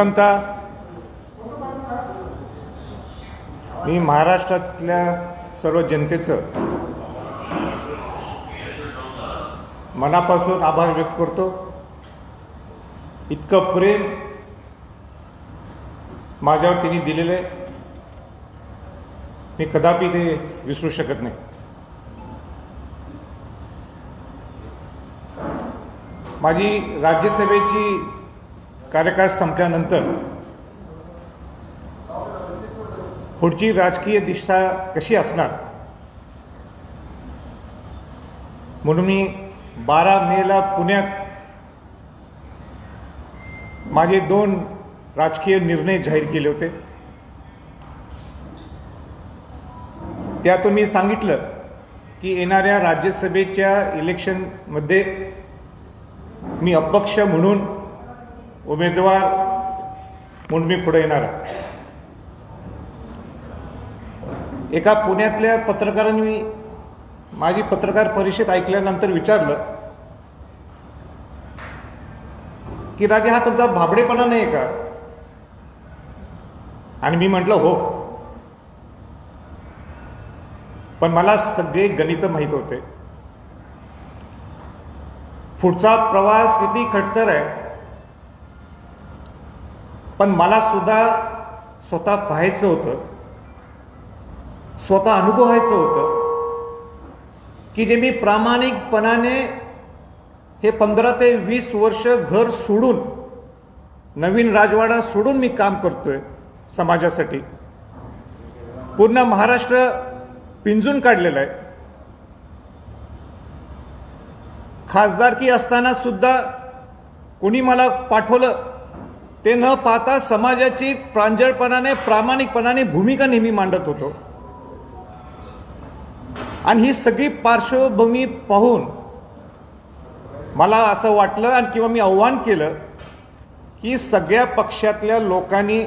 प्रथमतः मी महाराष्ट्रातल्या सर्व जनतेचं मनापासून आभार व्यक्त करतो. इतकं प्रेम माझ्यावर त्यांनी दिलेलं आहे. मी कदापि ते विसरू शकत नाही. माझी राज्यसभेची कार्यकाळ संपल्यानंतर पुढची राजकीय दिशा कशी असणार? म्हणून मी बारा मेला पुण्यात माझे दोन राजकीय निर्णय जाहीर केले होते. त्यातून मी सांगितलं की येणाऱ्या राज्यसभेच्या इलेक्शनमध्ये मी अपक्ष म्हणून उमेदवार म्हणून मी पुढे येणार आहे. एका पुण्यातल्या पत्रकारांनी माझी पत्रकार परिषद ऐकल्यानंतर विचारलं की राजे हा तुमचा भाबडेपणा नाही का? आणि मी म्हटलं हो. पण मला सगळे गणित माहीत होते. पुढचा प्रवास किती खडतर आहे पण मला सुद्धा स्वतः पाहायचं होतं. स्वतः अनुभवायचं होतं की जे मी प्रामाणिकपणाने हे पंधरा ते वीस वर्ष घर सोडून नवीन राजवाडा सोडून मी काम करतोय समाजासाठी. पूर्ण महाराष्ट्र पिंजून काढलेलं आहे. खासदारकी असताना सुद्धा कोणी मला पाठवलं ते न पाहता समाजाची प्रांजळपणाने प्रामाणिकपणाने भूमिका नेहमी मांडत होतो. आणि ही सगळी पार्श्वभूमी पाहून मला असं वाटलं आणि किंवा मी आव्हान केलं की सगळ्या पक्षातल्या लोकांनी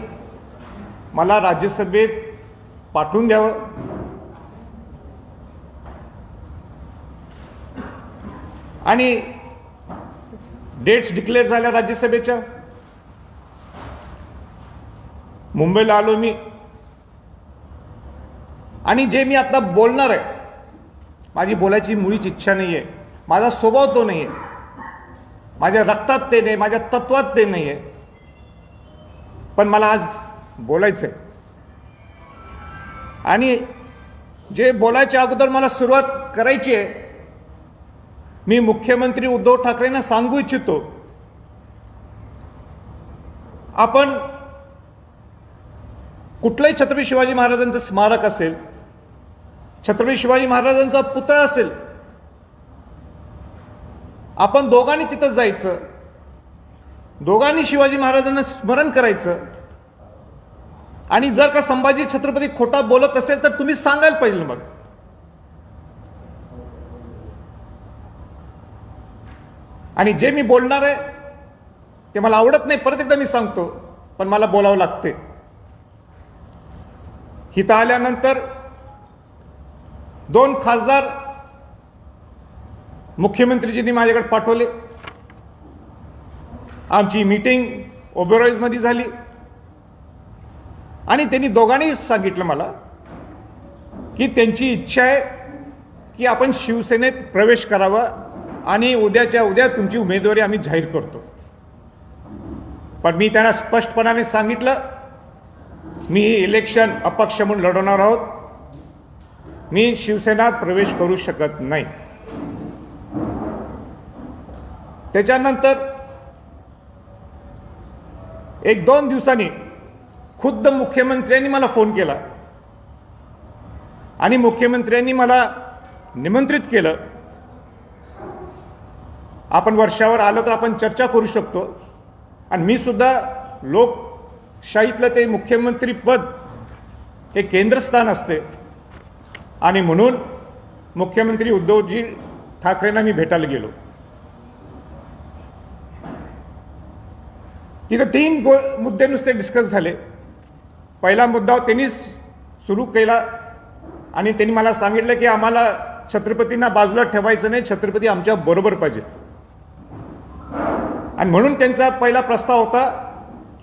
मला राज्यसभेत पाठवून द्यावं. आणि डेट्स डिक्लेअर झाल्या राज्यसभेच्या. मुंबईला आलो मी. आणि जे मी आता बोलणार आहे माझी बोलायची मुळीच इच्छा नाही आहे माझा स्वभाव तो नाही आहे माझ्या रक्तात ते नाही माझ्या तत्वात ते नाही आहे पण मला आज बोलायचं आहे आणि जे बोलायच्या अगोदर मला सुरुवात करायची आहे मी मुख्यमंत्री उद्धव ठाकरेंना सांगू इच्छितो. आपण कुठलंही छत्रपती शिवाजी महाराजांचं स्मारक असेल छत्रपती शिवाजी महाराजांचा पुतळा असेल आपण दोघांनी तिथं जायचं दोघांनी शिवाजी महाराजांना स्मरण करायचं आणि जर का संभाजी छत्रपती खोटा बोलत असेल तर तुम्ही सांगायला पाहिजे मग. आणि जे मी बोलणार आहे ते मला आवडत नाही परत एकदा मी सांगतो पण मला बोलावं लागते. हिथं आल्यानंतर दोन खासदार मुख्यमंत्रीजींनी माझ्याकडे पाठवले. आमची मीटिंग ओबेरॉईजमध्ये झाली. आणि त्यांनी दोघांनी सांगितलं मला की त्यांची इच्छा आहे की आपण शिवसेनेत प्रवेश करावा आणि उद्याच्या उद्या तुमची उमेदवारी आम्ही जाहीर करतो. पण मी त्यांना स्पष्टपणाने सांगितलं मी इलेक्शन अपक्ष म्हणून लढवणार आहोत. मी शिवसेनात प्रवेश करू शकत नाही. त्याच्यानंतर एक दोन दिवसांनी खुद्द मुख्यमंत्र्यांनी मला फोन केला. आणि मुख्यमंत्र्यांनी मला निमंत्रित केलं. आपण वर्षावर आलं तर आपण चर्चा करू शकतो. आणि मी सुद्धा लोक लोकशाहीतलं ते मुख्यमंत्री पद हे केंद्रस्थान असते. आणि म्हणून मुख्यमंत्री उद्धवजी ठाकरेंना मी भेटायला गेलो. तिथं तीन गो मुद्दे नुसते डिस्कस झाले. पहिला मुद्दा त्यांनी सुरू केला आणि त्यांनी मला सांगितलं की आम्हाला छत्रपतींना बाजूला ठेवायचं नाही छत्रपती आमच्या बरोबर पाहिजे. आणि म्हणून त्यांचा पहिला प्रस्ताव होता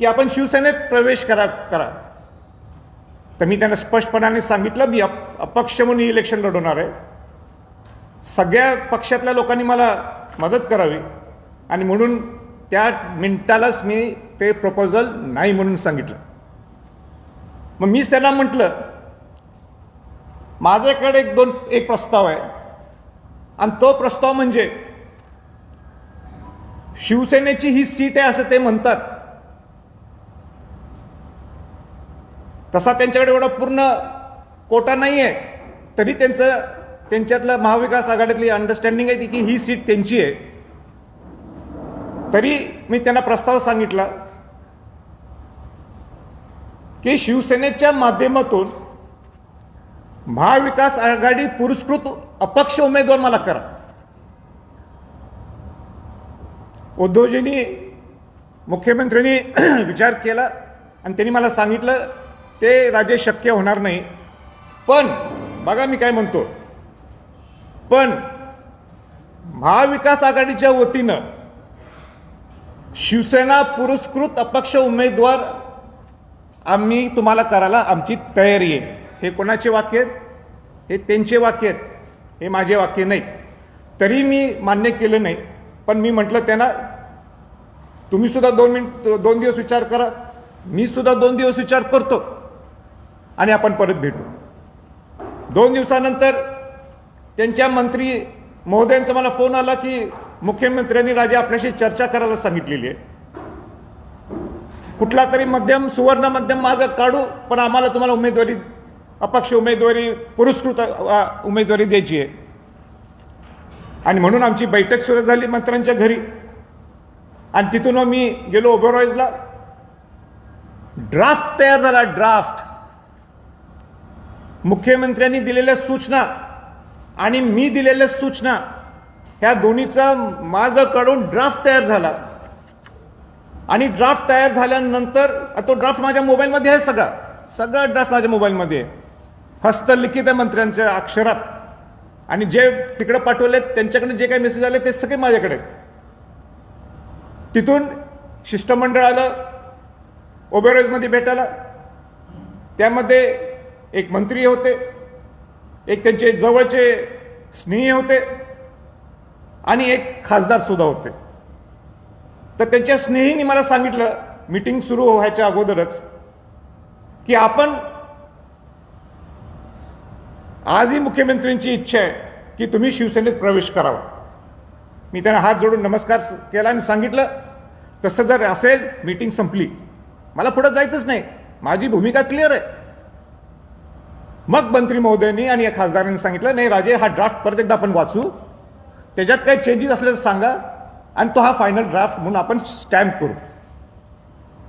की आपण शिवसेनेत प्रवेश करा करा. तर मी त्यांना स्पष्टपणाने सांगितलं मी अप अपक्ष म्हणून इलेक्शन लढवणार आहे. सगळ्या पक्षातल्या लोकांनी मला मदत करावी. आणि म्हणून त्या मिनिटालाच मी ते प्रपोजल नाही म्हणून सांगितलं. मग मीच त्यांना म्हटलं माझ्याकडे एक दोन एक प्रस्ताव आहे. आणि तो प्रस्ताव म्हणजे शिवसेनेची ही सीट आहे असं ते म्हणतात. तसा त्यांच्याकडे एवढा पूर्ण कोटा नाही आहे तरी त्यांचं त्यांच्यातलं महाविकास आघाडीतली अंडरस्टँडिंग आहे ती की ही सीट त्यांची आहे. तरी मी त्यांना प्रस्ताव सांगितला की शिवसेनेच्या माध्यमातून महाविकास आघाडी पुरस्कृत अपक्ष उमेदवार मला करा. उद्धवजींनी मुख्यमंत्र्यांनी विचार केला आणि त्यांनी मला सांगितलं ते राजे शक्य होणार नाही. पण बघा मी काय म्हणतो. पण महाविकास आघाडीच्या वतीनं शिवसेना पुरस्कृत अपक्ष उमेदवार आम्ही तुम्हाला करायला आमची तयारी आहे. हे कोणाचे वाक्य आहेत? हे त्यांचे वाक्य आहेत. हे माझे वाक्य नाही. तरी मी मान्य केलं नाही. पण मी म्हटलं त्यांना तुम्ही सुद्धा दोन मिनिट दोन दिवस विचार करा. मी सुद्धा दोन दिवस विचार करतो. आणि आपण परत भेटू. दोन दिवसानंतर त्यांच्या मंत्री महोदयांचा मला फोन आला की मुख्यमंत्र्यांनी राजे आपल्याशी चर्चा करायला सांगितलेली आहे. कुठला तरी मध्यम सुवर्ण मध्यम मार्ग काढू पण आम्हाला तुम्हाला उमेदवारी अपक्ष उमेदवारी पुरस्कृत उमेदवारी द्यायची आहे. आणि म्हणून आमची बैठक सुद्धा झाली मंत्र्यांच्या घरी. आणि तिथून मी गेलो ओबेरॉईजला ड्राफ्ट तयार झाला ड्राफ्ट मुख्यमंत्र्यांनी दिलेल्या सूचना आणि मी दिलेल्या सूचना ह्या दोन्हीचा मार्ग काढून ड्राफ्ट तयार झाला. आणि ड्राफ्ट तयार झाल्यानंतर तो ड्राफ्ट माझ्या मोबाईलमध्ये आहे सगळा. सगळा ड्राफ्ट माझ्या मोबाईलमध्ये आहे. हस्तलिखित आहे मंत्र्यांच्या अक्षरात. आणि जे तिकडे पाठवले त्यांच्याकडे जे काही मेसेज आले ते सगळे माझ्याकडे तिथून शिष्टमंडळ आलं ओबेरॉईजमध्ये भेटायला. त्यामध्ये एक मंत्री होते एक त्यांचे जवळचे स्नेही होते आणि एक खासदार सुद्धा होते. तर त्यांच्या स्नेहीने मला सांगितलं मीटिंग सुरू व्हायच्या अगोदरच की आपण आजही मुख्यमंत्र्यांची इच्छा आहे की तुम्ही शिवसेनेत प्रवेश करावा. मी त्यांना हात जोडून नमस्कार केला आणि सांगितलं तसं जर असेल मीटिंग संपली. मला पुढं जायचंच नाही. माझी भूमिका क्लिअर आहे. मग मंत्री महोदयांनी आणि या खासदारांनी सांगितलं नाही राजे हा ड्राफ्ट परत एकदा आपण वाचू. त्याच्यात काही चेंजेस असले तर सांगा आणि तो हा फायनल ड्राफ्ट म्हणून आपण स्टॅम्प करू.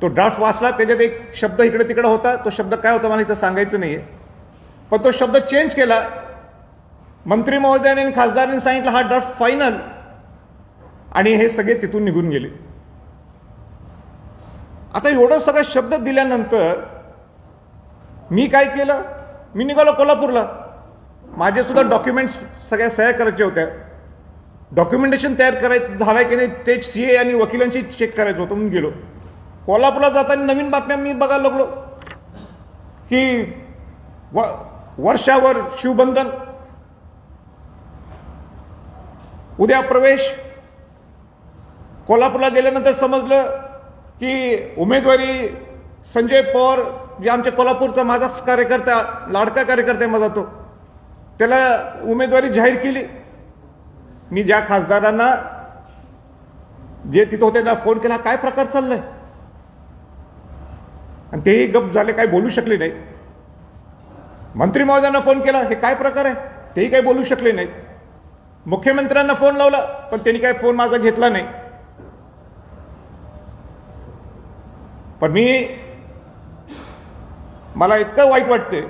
तो ड्राफ्ट वाचला त्याच्यात एक शब्द इकडे तिकडे होता. तो शब्द काय होता मला इथं सांगायचं नाही आहे पण तो शब्द चेंज केला. मंत्री महोदयाने आणि खासदारांनी सांगितलं हा ड्राफ्ट फायनल आणि हे सगळे तिथून निघून गेले. आता एवढं सगळं शब्द दिल्यानंतर मी काय केलं? मी निघालो कोल्हापूरला. माझे सुद्धा डॉक्युमेंट्स सगळ्या सह्या करायच्या होत्या डॉक्युमेंटेशन तयार करायचं झालंय की नाही ते सी ए आणि वकिलांशी चेक करायचं होतं म्हणून गेलो. कोल्हापूरला जाताना नवीन बातम्या मी बघायला लागलो. की व वर्षावर शिवबंधन. उद्या प्रवेश. कोल्हापूरला गेल्यानंतर समजलं की उमेदवारी संजय पवार जे आमच्या कोल्हापूरचा माझाच कार्यकर्ता लाडका कार्यकर्ता आहे माझा तो. त्याला उमेदवारी जाहीर केली. मी ज्या खासदारांना जे तिथं होते त्यांना फोन केला काय प्रकार चाललाय? आणि तेही गप झाले काही बोलू शकले नाही. मंत्री महोदयांना फोन केला हे काय प्रकार आहे? तेही काही बोलू शकले नाहीत मुख्यमंत्र्यांना फोन लावला पण त्यांनी काय फोन माझा घेतला नाही. पण मी मला इतकं वाईट वाटते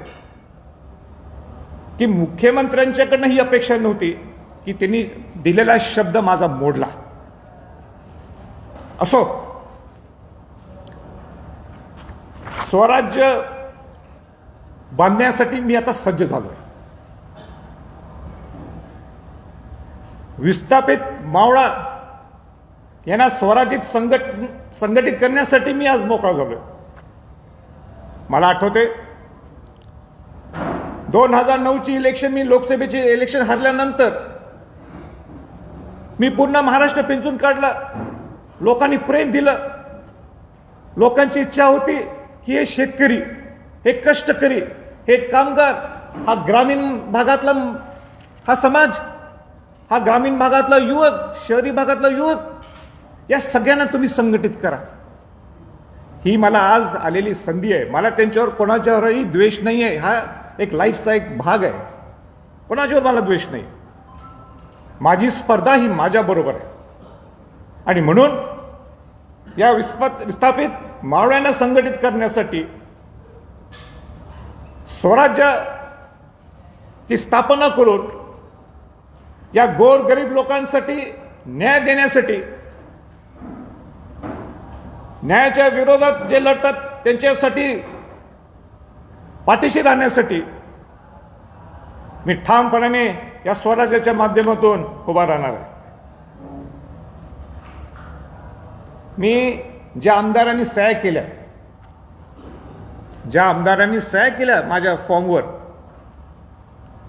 की मुख्यमंत्र्यांच्याकडनं ही अपेक्षा नव्हती की त्यांनी दिलेला शब्द माझा मोडला. असो. स्वराज्य बांधण्यासाठी मी आता सज्ज झालोय. विस्थापित मावळा यांना स्वराज्यित संघट संघटित करण्यासाठी मी आज मोकळा झालोय. मला आठवते. दोन हजार नऊची इलेक्शन मी लोकसभेची इलेक्शन हरल्यानंतर मी पूर्ण महाराष्ट्र पिंचून काढला. लोकांनी प्रेम दिलं. लोकांची इच्छा होती की हे शेतकरी हे कष्टकरी हे कामगार हा ग्रामीण भागातला हा समाज हा ग्रामीण भागातला युवक शहरी भागातला युवक या सगळ्यांना तुम्ही संघटित करा. ही मला आज आलेली संधी आहे. मला त्यांच्यावर कोणाच्यावरही द्वेष नाही आहे हा एक लाईफचा एक भाग आहे. कोणाच्यावर मला द्वेष नाही. माझी स्पर्धा ही माझ्याबरोबर आहे. आणि म्हणून या विस्पत विस्थापित मावळ्यांना संघटित करण्यासाठी स्वराज्याची स्थापना करून या गोर गरीब लोकांसाठी न्याय देण्यासाठी न्यायाच्या विरोधात जे लढतात त्यांच्यासाठी पाठीशी राहण्यासाठी मी ठामपणाने या स्वराज्याच्या माध्यमातून उभा राहणार आहे. मी ज्या आमदारांनी सह्या केल्या ज्या आमदारांनी सह्या केल्या माझ्या फॉर्मवर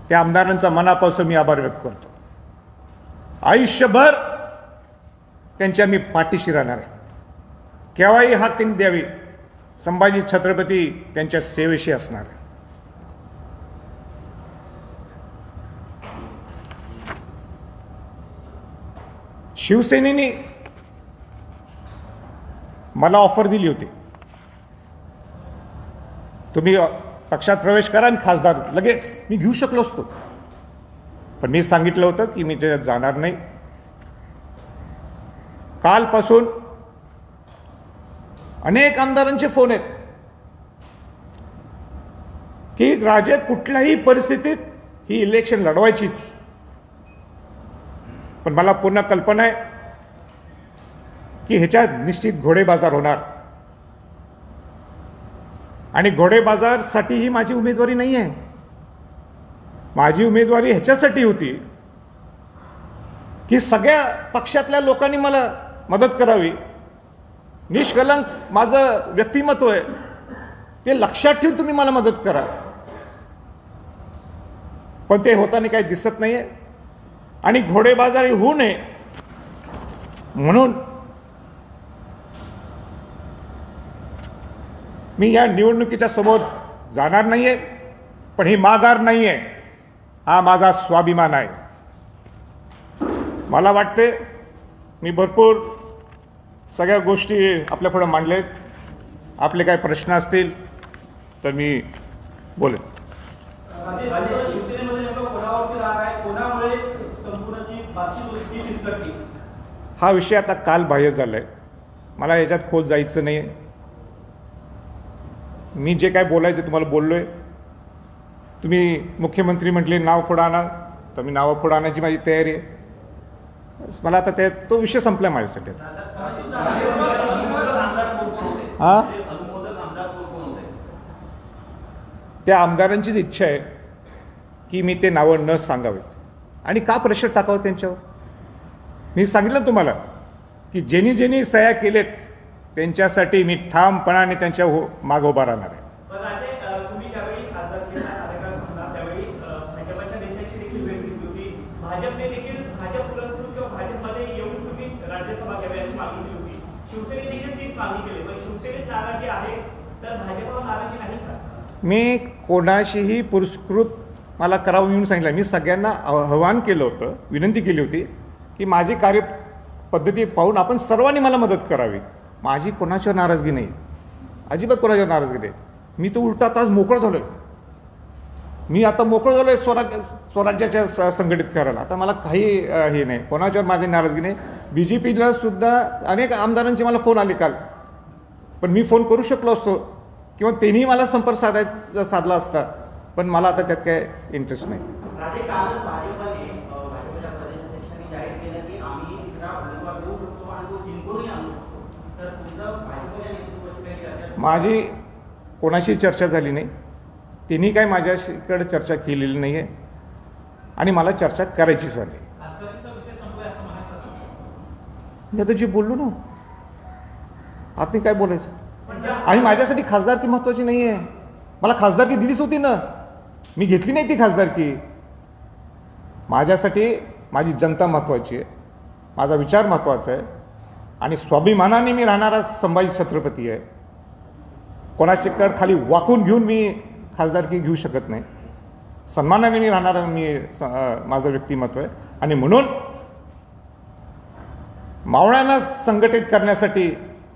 त्या आमदारांचा मनापासून मी आभार व्यक्त करतो. आयुष्यभर त्यांच्या मी पाठीशी राहणार आहे. केव्हाही हात त्यांनी द्यावी संभाजी छत्रपती त्यांच्या सेवेशी असणार. शिवसेनेने मला ऑफर दिली होती. तुम्ही पक्षात प्रवेश करा आणि खासदार लगेच. मी घेऊ शकलो असतो. पण मी सांगितलं होतं की मी त्याच्यात जाणार नाही. कालपासून अनेक आमदारांचे फोन आहेत. की राजे कुठल्याही परिस्थितीत ही इलेक्शन लढवायचीच. पण मला पूर्ण कल्पना आहे की ह्याच्यात निश्चित घोडेबाजार होणार. आणि घोडेबाजारसाठी ही माझी उमेदवारी नाही आहे. माझी उमेदवारी ह्याच्यासाठी होती की सगळ्या पक्षातल्या लोकांनी मला मदत करावी. निष्कलंक माझं व्यक्तिमत्व आहे. ते लक्षात ठेवून तुम्ही मला मदत करा. पण ते होताना काही दिसत नाही आहे आणि घोडेबाजारी होऊ नये. म्हणून मी या निवडणुकीच्या समोर जाणार नाही आहे पण ही माघार नाही आहे हा माझा स्वाभिमान आहे. मला वाटते मी भरपूर सगळ्या गोष्टी आपल्यापुढं आहेत आपले काय प्रश्न असतील तर मी बोलेन. हा विषय आता काल बाह्य झाला आहे मला याच्यात खोल जायचं नाही आहे मी जे काय बोलायचं तुम्हाला बोललो आहे तुम्ही मुख्यमंत्री म्हटले नाव पुढं आणा. तर मी नावं पुढं आणायची माझी तयारी आहे. मला आता ते तो विषय संपला माझ्यासाठी हां हा? त्या आमदारांचीच इच्छा आहे की मी ते नावं न सांगावेत. आणि का प्रेशर टाकावं त्यांच्यावर? मी सांगितलं ना तुम्हाला की ज्यांनी ज्यांनी सह्या केलेत त्यांच्यासाठी मी ठामपणाने त्यांच्या हो माग उभा राहणार आहे पण राजे अ, तुम्ही ज्यावेळी खासदारकीचा कार्यकाळ संपला त्यावेळी अ, भाजपच्या नेत्यांची देखील भेट घेतली होती भाजपने देखील भाजप पुरस्कृत किंवा भाजपमध्ये येऊन तुम्ही राज्यसभा घ्यावी अशी मागणी केली होती शिवसेने देखील तीच मागणी केली पण शिवसेनेत नाराजी आहे तर भाजपवर नाराजी नाही का मी कोणाशीही पुरस्कृत मला करावं म्हणून सांगितलं. मी सगळ्यांना आव्हान केलं होतं विनंती केली होती की माझी कार्यपद्धती पाहून आपण सर्वांनी मला मदत करावी. माझी कोणाच्यावर नाराजगी नाही. अजिबात कोणाच्यावर नाराजगी नाही. मी तो उलटा तास मोकळं झालो आहे मी आता मोकळं झालो आहे स्वराज्य स्वराज्याच्या स- संघटित करायला. आता मला काही हे नाही. कोणाच्यावर माझी नाराजगी नाही. बी जे पीला सुद्धा अनेक आमदारांचे मला फोन आले काल. पण मी फोन करू शकलो असतो. किंवा त्यांनी मला संपर्क साधायचा साधला असता पण मला आता त्यात काय इंटरेस्ट नाही. माझी कोणाशी चर्चा झाली नाही. तिन्ही काय माझ्याकडे चर्चा केलेली नाही आहे आणि मला चर्चा करायचीच नाही मी आता जे बोललो ना आता काय बोलायचं. आणि माझ्यासाठी खासदारकी महत्वाची नाही आहे मला खासदारकी दिलीच होती ना. मी घेतली नाही ती खासदारकी. माझ्यासाठी माझी जनता महत्वाची आहे. माझा विचार महत्त्वाचा आहे. आणि स्वाभिमानाने मी राहणारा संभाजी छत्रपती आहे. कोणाचे कड खाली वाकून घेऊन मी खासदारकी घेऊ शकत नाही. सन्मानाने मी राहणारा मी माझं व्यक्तिमत्व आहे. आणि म्हणून मावळ्यांना संघटित करण्यासाठी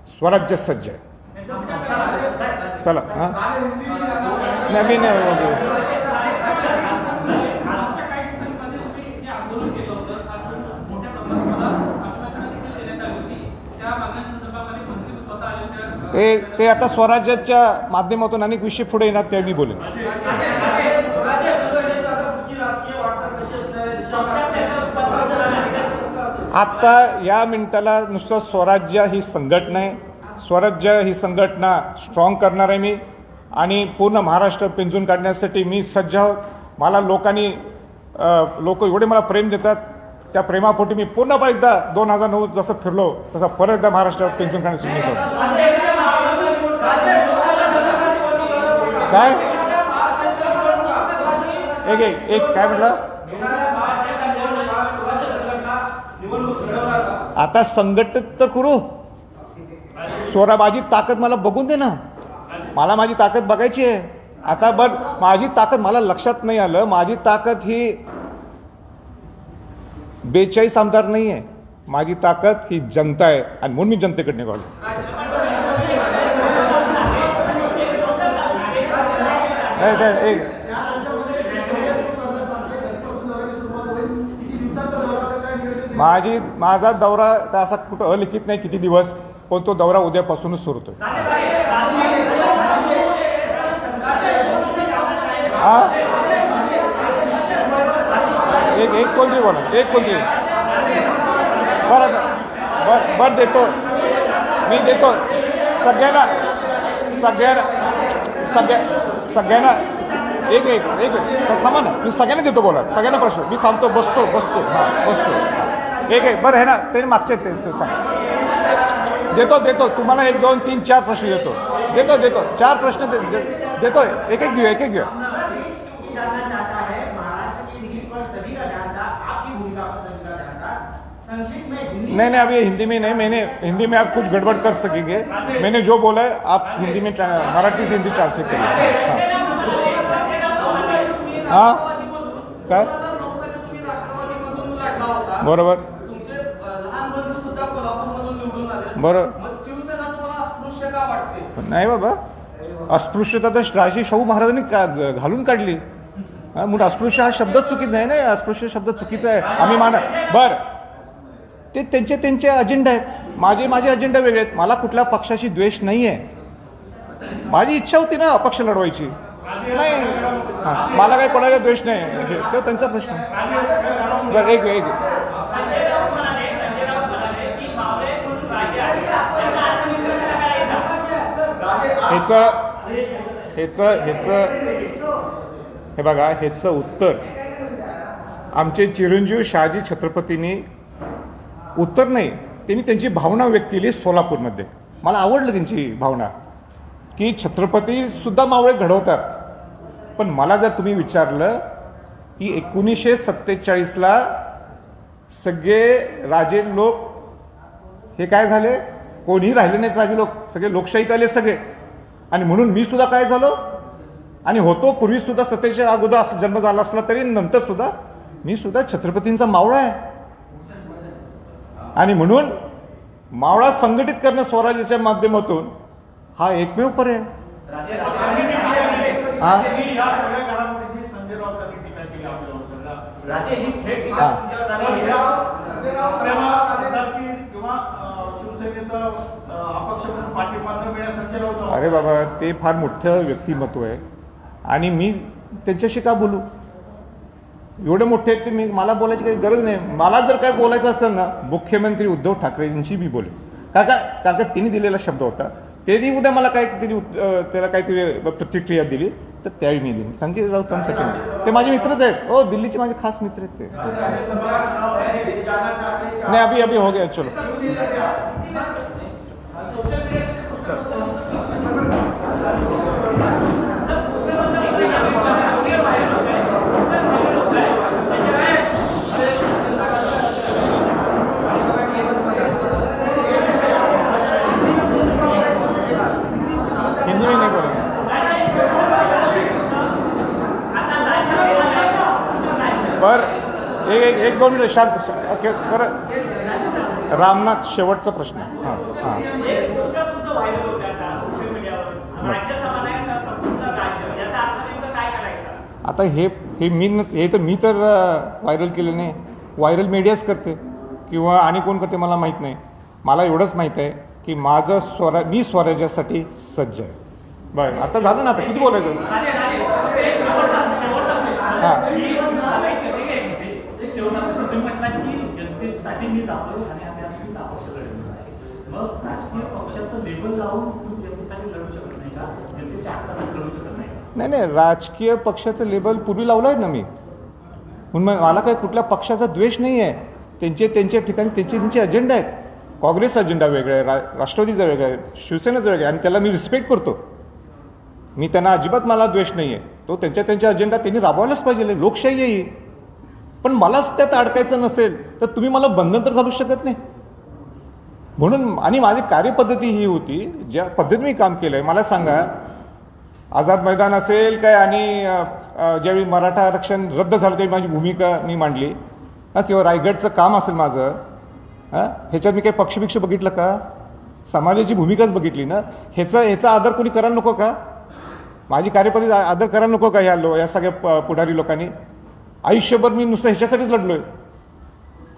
स्वराज्य सज्ज आहे. चला हां. नवीन ते ते आता स्वराज्याच्या माध्यमातून अनेक विषय पुढे येणार ते मी बोलेन. आता या मिनिटाला नुसतं स्वराज्य ही संघटना आहे. स्वराज्य ही संघटना स्ट्रॉंग करणार आहे मी. आणि पूर्ण महाराष्ट्र पिंजून काढण्यासाठी मी सज्ज आहोत मला लोकांनी लोक एवढे मला प्रेम देतात. त्या प्रेमापोटी मी पुन्हा एकदा दोन हजार नऊ जसं फिरलो तसं परत एकदा महाराष्ट्रात पिंजून काढण्यासाठी काय? एक एक एक काय म्हटलं? आता संघटित तर करू. स्वरा माझी ताकद मला बघून दे ना. मला माझी ताकद बघायची आहे. आता बट माझी ताकद मला लक्षात नाही आलं. माझी ताकद ही बेचाळीस आमदार नाही आहे माझी ताकद ही जनता आहे. आणि म्हणून मी जनतेकडे निघालो. ए, माझी माझा दौरा तर असा कुठं अलिखित नाही किती दिवस? पण तो दौरा उद्यापासूनच सुरू होतो हा? एक एक कोणतरी बोला. एक कोणतरी. बरं बर बर देतो. मी देतो. सगळ्यांना सगळ्यांना सगळ्या सगळ्यांना एक एक एक थांबा ना. मी सगळ्यांना देतो बोला. सगळ्यांना प्रश्न. मी थांबतो बसतो बसतो. हां बसतो. एक एक. बरं आहे ना ते मागचे ते ते सांग. देतो देतो तुम्हाला एक दोन तीन चार प्रश्न देतो देतो देतो चार प्रश्न दे, दे, देतो एक एक घेऊ एक एक घेऊ ये जानना चाहता है महाराष्ट्र की सीट पर सभी का जानता आपकी भूमिका पर सभी का जानता संक्षिप्त में हिंदी नहीं नहीं अभी हिंदी में नहीं मैंने हिंदी में आप कुछ गड़बड़ कर सकेंगे मैंने जो बोला है आप हिंदी में मराठी से हिंदी ट्रांसलेट करिए हाँ हाँ? काय बरोबर निवडून आले बरोबर मग शिवसेना तुम्हाला अस्पृश्य का वाटते? नाही बाबा. अस्पृश्यता तर राजे शाहू महाराजांनी का ग- घालून काढली. हा, म्हणून अस्पृश्य हा शब्दच चुकीचा आहे ना? अस्पृश्य शब्द चुकीचा आहे. आम्ही मान बर. ते त्यांचे त्यांचे अजेंडा आहेत. माझे माझे अजेंडा वेगळे आहेत. मला कुठल्या पक्षाशी द्वेष नाही आहे माझी इच्छा होती ना अपक्ष लढवायची. नाही. हां मला काही कोणाचा द्वेष नाही. हे- तो त्यांचा प्रश्न बरं एक एक ह्याचं ह्याचं ह्याचं हे बघा ह्याचं उत्तर. आमचे चिरंजीव शहाजी छत्रपतींनी उत्तर नाही त्यांनी त्यांची भावना व्यक्त केली सोलापूरमध्ये. मला आवडलं त्यांची भावना की छत्रपतीसुद्धा मावळे घडवतात. पण मला जर तुम्ही विचारलं की एकोणीसशे सत्तेचाळीसला सगळे राजे लोक हे काय झाले? कोणीही राहिले नाहीत राजे लोक सगळे लोकशाहीत आले सगळे. आणि म्हणून मी सुद्धा काय झालो आणि होतो पूर्वी सुद्धा सत्तेच्या अगोदर अस- जन्म झाला असला तरी नंतर सुद्धा मी सुद्धा छत्रपतींचा मावळा आहे आणि म्हणून मावळा संघटित करणं स्वराज्याच्या माध्यमातून हा एकमेव पर्याय हा अरे बाबा ते फार मोठं व्यक्तिमत्व आहे. आणि मी त्यांच्याशी का बोलू? एवढे मोठे आहेत ते मी मला बोलायची काही गरज नाही. मला जर काय बोलायचं असेल ना मुख्यमंत्री उद्धव ठाकरेंशी मी बोलेन. का का कारण का तिने दिलेला शब्द होता. त्यांनी उद्या मला काहीतरी त्याला काहीतरी प्रतिक्रिया दिली तर त्यावेळी मी देईन. संजय राऊतांसाठी. ते माझे मित्रच आहेत. हो दिल्लीचे माझे खास मित्र आहेत ते. नाही अभी अभी हो गया चलो सोशल मीडियाचे पुस्तक हिंदी में नहीं बोलेंगे बर एक एक एक दोन मिनिट शांत शा- ओके, बरं. रामनाथ शेवटचा प्रश्न. हां हां. आता हे हे मी हे तर मी तर व्हायरल केलं नाही. व्हायरल मीडियाच करते. किंवा आणि कोण करते मला माहीत नाही. मला एवढंच माहीत आहे की माझं स्वरा मी स्वराज्यासाठी सज्ज आहे. बरं आता झालं ना आता किती बोलायचं? हां की बघायचे, ठीक आहे. एक शेवटचा प्रश्न तुम्ही म्हटलात की आणि मी जातोय आणि आम्ही यासाठी अपक्ष लढलेलो मग राजकीय पक्षाचं लेबल लावून तुम्ही जनतेसाठी लढू शकत नाही का? जनतेच्या हक्कासाठी लढू शकत नाही नाही नाही राजकीय पक्षाचं लेबल पूर्वी लावलं आहे ना मी. म्हणून मग मला काही कुठल्या पक्षाचा द्वेष नाही आहे त्यांचे त्यांच्या ठिकाणी त्यांचे त्यांचे अजेंडा आहेत. काँग्रेसचा अजेंडा वेगळा आहे रा राष्ट्रवादीचा वेगळा आहे शिवसेनेचा वेगळा आहे. आणि त्याला मी रिस्पेक्ट करतो. मी त्यांना अजिबात मला द्वेष नाही आहे तो त्यांच्या त्यांच्या अजेंडा त्यांनी राबवायलाच पाहिजे. लोकशाही आहे ही. पण मलाच त्यात अडकायचं नसेल तर तुम्ही मला बंधन तर घालू शकत नाही. म्हणून आणि माझी कार्यपद्धती ही होती ज्या पद्धतीने मी काम केलं आहे मला सांगा आझाद मैदान असेल काय आणि ज्यावेळी मराठा आरक्षण रद्द झालं त्यावेळी माझी भूमिका मी मांडली. किंवा रायगडचं काम असेल माझं हां ह्याच्यात मी काही पक्षभिक्ष बघितलं का? समाजाची भूमिकाच बघितली ना? ह्याचा ह्याचा आदर कोणी करायला नको का? माझी कार्यपद्धती आदर करायला नको का ह्या लो या सगळ्या प- पुढारी लोकांनी? आयुष्यभर मी नुसतं ह्याच्यासाठीच लढलो आहे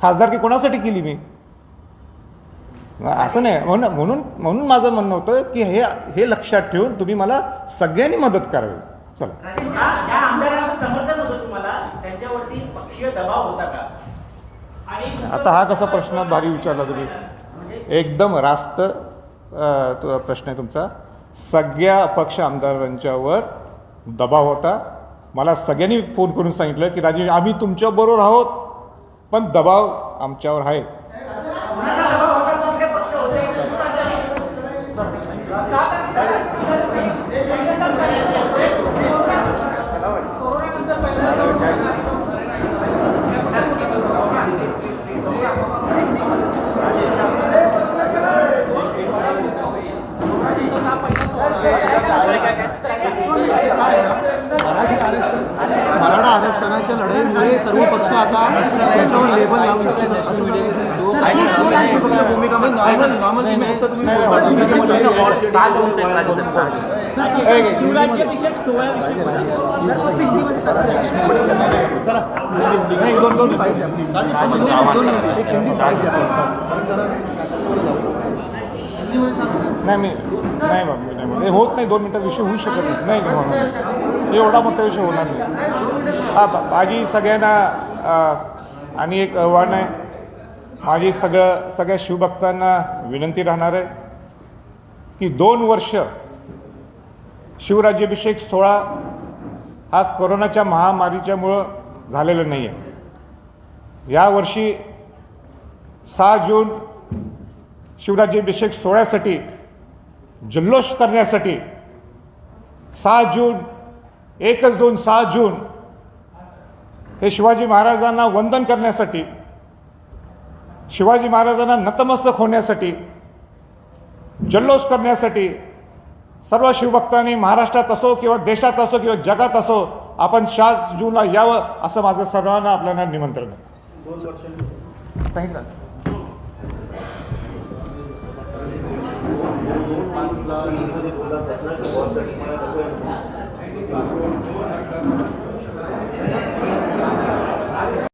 खासदारकी कोणासाठी केली मी? असं नाही. म्हणून म्हणून म्हणून माझं म्हणणं होतं की हे हे लक्षात ठेवून तुम्ही मला सगळ्यांनी मदत करावी. चला. आता हा कसा प्रश्न भारी विचारला तुम्ही. एकदम रास्त प्रश्न आहे तुमचा. सगळ्या अपक्ष आमदारांच्यावर दबाव होता. मला सगळ्यांनी फोन करून सांगितलं की राजे आम्ही तुमच्याबरोबर आहोत पण दबाव आमच्यावर आहे कोरोनानंतर पहिल्यांदा मराठी आरक्षण मराठा लढाईमुळे सर्व पक्ष आता त्याच्यावर लेबल लावू इच्छित आहेत. असं म्हणजे शिवराज्याभिषेक सोहळ्याविषयी नाही, दोन दोन नाही मी नाही बाबा मी नाही म्हणत. हे होत नाही दोन मिनटात विषय होऊ शकत नाही. नाही म्हणून एवढा मोठा विषय होणार नाही. हा बा- माझी सगळ्यांना अ, आणि एक आव्हान आहे. माझी सगळं सगळ्या शिवभक्तांना विनंती राहणार आहे की दोन वर्ष शिवराज्याभिषेक सोहळा हा कोरोनाच्या महामारीच्यामुळं झालेला नाही आहे यावर्षी सहा जून शिवराज्याभिषेक सोहळ्यासाठी जल्लोष करण्यासाठी सहा जून एकच दोन सहा जून हे शिवाजी महाराजांना वंदन करण्यासाठी शिवाजी महाराजांना नतमस्तक होण्यासाठी जल्लोष करण्यासाठी सर्व शिवभक्तांनी महाराष्ट्रात असो किंवा देशात असो किंवा जगात असो आपण सात जूनला यावं असं माझं सर्वांना आपल्याला निमंत्रण आहे. सांगितलं.